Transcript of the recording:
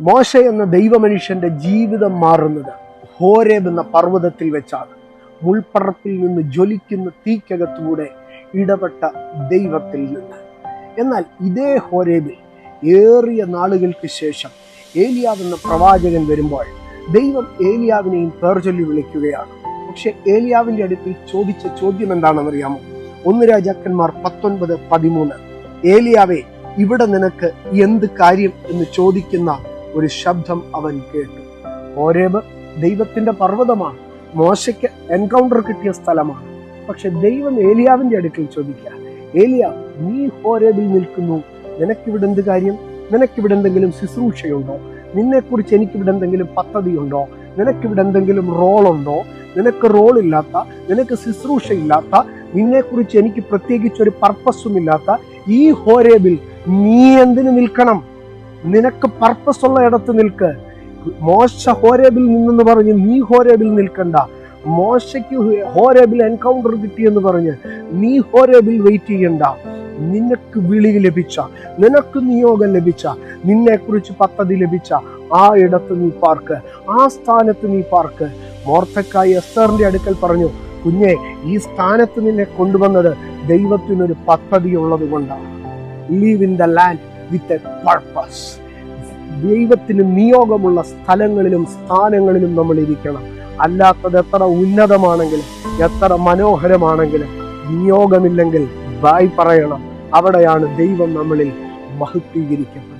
മോശ എന്ന ദൈവമനുഷ്യന്റെ ജീവിതം മാറുന്നത് ഹോരേബ് എന്ന പർവതത്തിൽ വെച്ചാണ്. മുൾപ്പറപ്പിൽ നിന്ന് ജ്വലിക്കുന്ന തീക്കകത്തൂടെ ഇടപെട്ട ദൈവത്തിൽ നിന്ന്. എന്നാൽ ഇതേ ഹോരേബിൽ ഏറിയ നാളുകൾക്ക് ശേഷം ഏലിയാവ് എന്ന പ്രവാചകൻ വരുമ്പോൾ ദൈവം ഏലിയാവിനെയും പേർ ചൊല്ലി വിളിക്കുകയാണ്. പക്ഷെ ഏലിയാവിന്റെ അടുത്ത് ചോദിച്ച ചോദ്യം എന്താണെന്നറിയാമോ? ഒന്ന് രാജാക്കന്മാർ പത്തൊൻപത് പതിമൂന്ന്. ഏലിയാവെ ഇവിടെ നിനക്ക് എന്ത് കാര്യം എന്ന് ചോദിക്കുന്ന ഒരു ശബ്ദം അവൻ കേട്ടു. ഓരേബ് ദൈവത്തിന്റെ പർവതമാണ്. മോശയ്ക്ക് എൻകൗണ്ടർ കിട്ടിയ സ്ഥലമാണ്. പക്ഷെ ദൈവം ഏലിയാവിന്റെ അടുക്കൽ ചോദിക്കുക ഏലിയ നീ ഹോരേബിൽ നിൽക്കുന്നു. നിനക്കിവിടെ എന്ത് കാര്യം? നിനക്കിവിടെ എന്തെങ്കിലും ശുശ്രൂഷയുണ്ടോ? നിന്നെക്കുറിച്ച് എനിക്കിവിടെ എന്തെങ്കിലും പദ്ധതിയുണ്ടോ? നിനക്കിവിടെ എന്തെങ്കിലും റോളുണ്ടോ? നിനക്ക് റോളില്ലാത്ത നിനക്ക് ശുശ്രൂഷയില്ലാത്ത നിന്നെക്കുറിച്ച് എനിക്ക് പ്രത്യേകിച്ച് ഒരു പർപ്പസും ഇല്ലാത്ത ഈ ഹോരേബിൽ നീ എന്തിനു നിൽക്കണം? നിനക്ക് പർപ്പസ് ഉള്ള ഇടത്ത് നിൽക്ക്. മോശ ഹോരേബിൽ നിന്നെന്ന് പറഞ്ഞ് നീ ഹോരേബിൽ നിൽക്കണ്ട. മോശയ്ക്ക് ഹോരേബിൽ എൻകൗണ്ടർ കിട്ടിയെന്ന് പറഞ്ഞ് നീ ഹോരേബിൽ വെയിറ്റ് ചെയ്യണ്ട. നിനക്ക് വിളി ലഭിച്ച നിനക്ക് നിയോഗം ലഭിച്ച നിന്നെക്കുറിച്ച് പദ്ധതി ലഭിച്ച ആ ഇടത്ത് നീ പാർക്ക് ആ സ്ഥാനത്ത് നീ പാർക്ക്. മോർത്തക്കായി എസ്തറിന്റെ അടുക്കൽ പറഞ്ഞു കുഞ്ഞെ ഈ സ്ഥാനത്ത് നിന്നെ കൊണ്ടുവന്നത് ദൈവത്തിനൊരു പദ്ധതി ഉള്ളത് കൊണ്ടാണ് live in the land with a purpose ദൈവത്തിന് നിയോഗമുള്ള സ്ഥലങ്ങളിലും സ്ഥാനങ്ങളിലും നമ്മൾ ഇരിക്കണം. അല്ലാത്തത് എത്ര ഉന്നതമാണെങ്കിലും എത്ര മനോഹരമാണെങ്കിലും നിയോഗമില്ലെങ്കിൽ ബായ് പറയണം. അവിടെയാണ് ദൈവം നമ്മളിൽ മഹത്വീകരിക്കപ്പെടുന്നത്.